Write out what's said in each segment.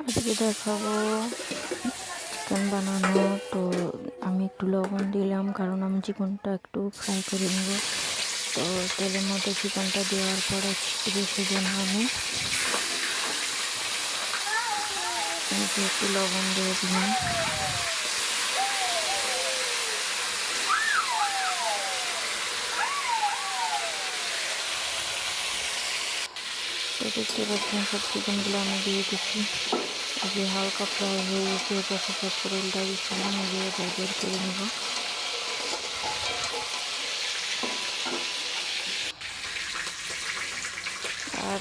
আজকে দেখাবো চিকেন বানানো। তো আমি একটু লবণ দিলাম, কারণ আমি চিকেনটা একটু ফ্রাই করে নেব। তো তেলের মধ্যে চিকেনটা দেওয়ার পরে একটু সেজন্য আমি। একটু লবণ দিয়ে দিলাম। দেখতে পাচ্ছেন সব চিকেনগুলো আমি দিয়ে দিচ্ছি। যে হালকা ফ্রাই হয়ে গেছে এটা সাথে তেলটা উল্টা দিয়ে এটা বের করে নেব। আর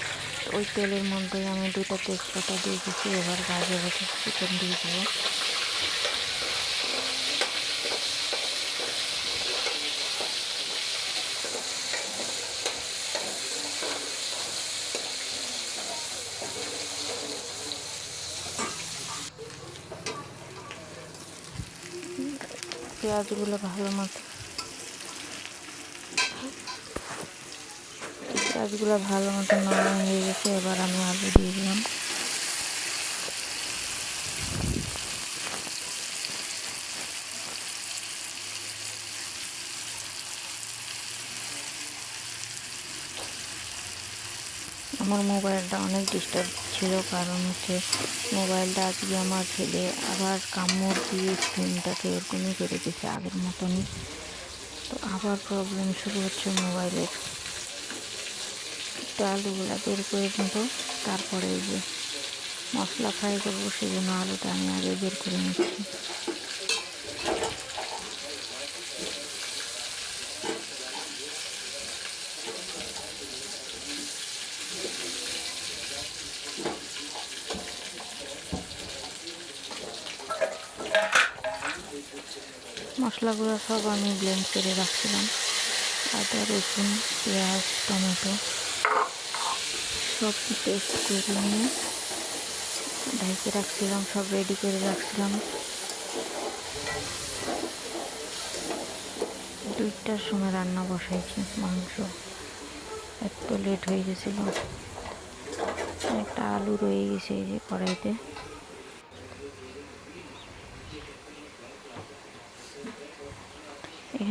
ওই তেলের মধ্যে আমি দুটো তেজপাতা দিয়ে দিচ্ছি এবার গাজে চিকেন দিয়ে দেবো। পেঁয়াজগুলো ভালো মতো। পেঁয়াজগুলো ভালো মতো নরম হয়ে গেছে, এবার আমি আলু দিয়ে দিলাম। আমার মোবাইলটা অনেক ডিস্টার্ব ছিল কারণ হচ্ছে মোবাইলটা আজকে আমার ছেলে আবার কামড় দিয়ে স্ক্রিনটাকে ওরকমই করে দিয়েছে আগের মতনই। তো আবার প্রবলেম শুরু হচ্ছে মোবাইলের। তো আলুগুলো বের করে নেব, তারপরে যে মশলা ফ্রাই করব সেই জন্য আলুটা আমি আগে বের করে নিচ্ছি। মশলাগুলো সব আমি ব্লেন্ড করে রাখছিলাম। আদা, রসুন, পেঁয়াজ, টমেটো সব পেস্ট করে নিয়ে ঢেকে রাখছিলাম, সব রেডি করে রাখছিলাম। দুইটার সময় রান্না বসাইছি, মাংস এত লেট হয়ে গেছিল। একটা আলু রয়ে গেছে এই যে কড়াইতে।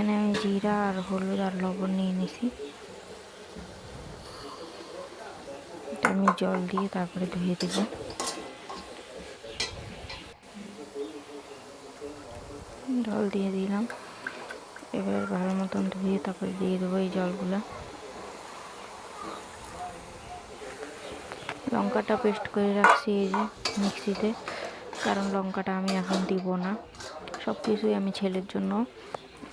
এখানে আমি জিরা আর হলুদ আর লবণ নিয়ে নিছি। আমি জল দিয়ে তারপরে ধুয়ে দেব। জল দিয়ে দিলাম। এবার ভালো মতন ধুয়ে তারপরে দিয়ে দেবো এই জলগুলো। লঙ্কাটা পেস্ট করে রাখছি এই যে মিক্সিতে, কারণ লঙ্কাটা আমি এখন দিব না। সব কিছুই আমি ছেলের জন্য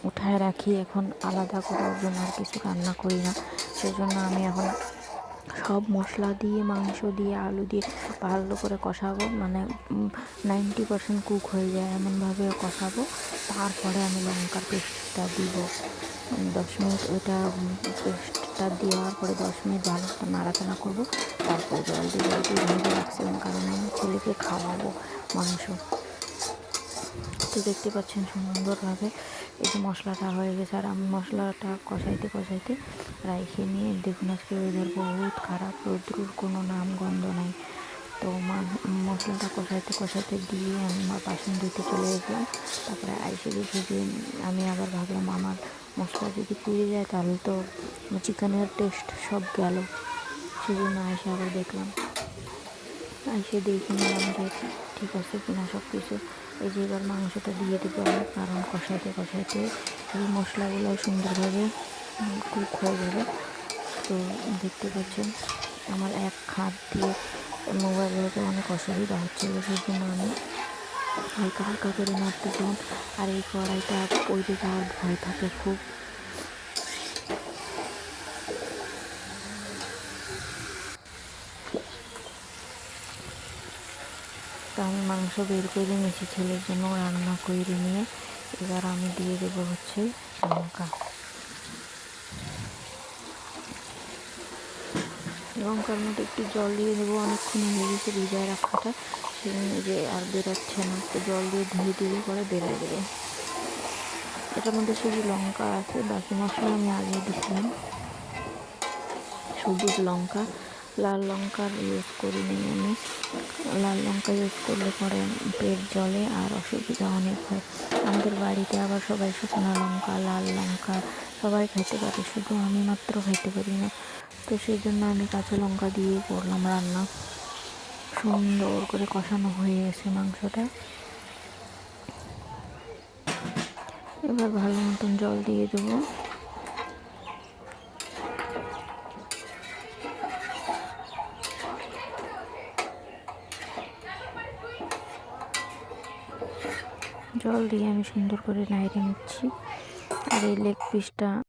উঠায় রাখি, এখন আলাদা করে ওর জন্য আর কিছু রান্না করি না। সেজন্য আমি এখন সব মশলা দিয়ে, মাংস দিয়ে, আলু দিয়ে ভালো করে কষাবো। মানে নাইনটি পার্সেন্ট কুক হয়ে যায় এমনভাবে কষাবো। তারপরে আমি লঙ্কার পেস্টটা দিব। দশ মিনিট ওইটা পেস্টটা দেওয়ার পরে দশ মিনিট ভালো একটা নাড়াচাড়া করব। তারপরে জল দিয়ে জল দিয়ে ভেজে রাখছিলাম কারণ আমি ছেলেকে খাওয়াবো মাংস। তো দেখতে পাচ্ছেন সুন্দরভাবে এই যে মশলাটা হয়ে গেছে, আর আমি মশলাটা কষাইতে কষাইতে রাইখে নিয়ে, দেখুন আজকে ওয়েদার বহুত খারাপ, রৌদ্রুর কোনো নাম গন্ধ নাই। তো মশলাটা কষাইতে কষাইতে দিয়ে আমি আমার বাসন ধুতে চলে গেছিলাম তারপরে আইসে দেখি যে আমি আবার ভাবলাম আমার মশলা যদি পুড়ে যায় তাহলে তো চিকেনের টেস্ট সব গেল। সেই জন্য আইসে আবার দেখলাম। আইসে দেখে নিলাম যে ঠিক আছে কিনা সব কিছু এই যে এবার মাংসটা দিয়ে দেবো আমি, কারণ কষাইতে কষাইতে এই মশলাগুলো সুন্দরভাবে কুক হয়ে যাবে। তো দেখতে পাচ্ছেন, আমার এক হাত দিয়ে মোবাইলগুলোতে অনেক অসুবিধা হচ্ছিল সেই জন্য আমি হালকা হালকা করে নাড়তে নাড়তেছিলাম আর এই কড়াইটা ওই দিকে আমার ভয় থাকে খুব। আমি মাংস বের করে নিয়েছি ছেলের জন্য রান্না করে নিয়ে। এবার আমি দিয়ে দেবো হচ্ছে লঙ্কা। লঙ্কার মধ্যে একটু জল দিয়ে দেবো, অনেকক্ষণ হয়ে গেছে ভিজায় রাখাটা। যে আর বেরোচ্ছে না, একটু জল দিয়ে ধুয়ে ধুয়ে করে বেরোয় দেবে। এটার মধ্যে শুধু লঙ্কা আছে, বাকি মশলা আমি আগে দিছিলাম সবুজ লঙ্কা। লাল লঙ্কার ইউজ করিনি আমি। লাল লঙ্কা ইউজ করলে পরে পেট জলে আর অসুবিধা অনেক হয়। আমাদের বাড়িতে আবার সবাই শুকনো লঙ্কা, লাল লঙ্কা সবাই খেতে পারে। শুধু আমি মাত্র খেতে পারি না। তো সেই জন্য আমি কাঁচা লঙ্কা দিয়ে করলাম রান্না। সুন্দর করে কষানো হয়ে গেছে মাংসটা। এবার ভালো মতন জল দিয়ে দেবো। জল দিয়ে আমি সুন্দর করে নাইড়ে নিচ্ছি। আর এই লেগ পিসটা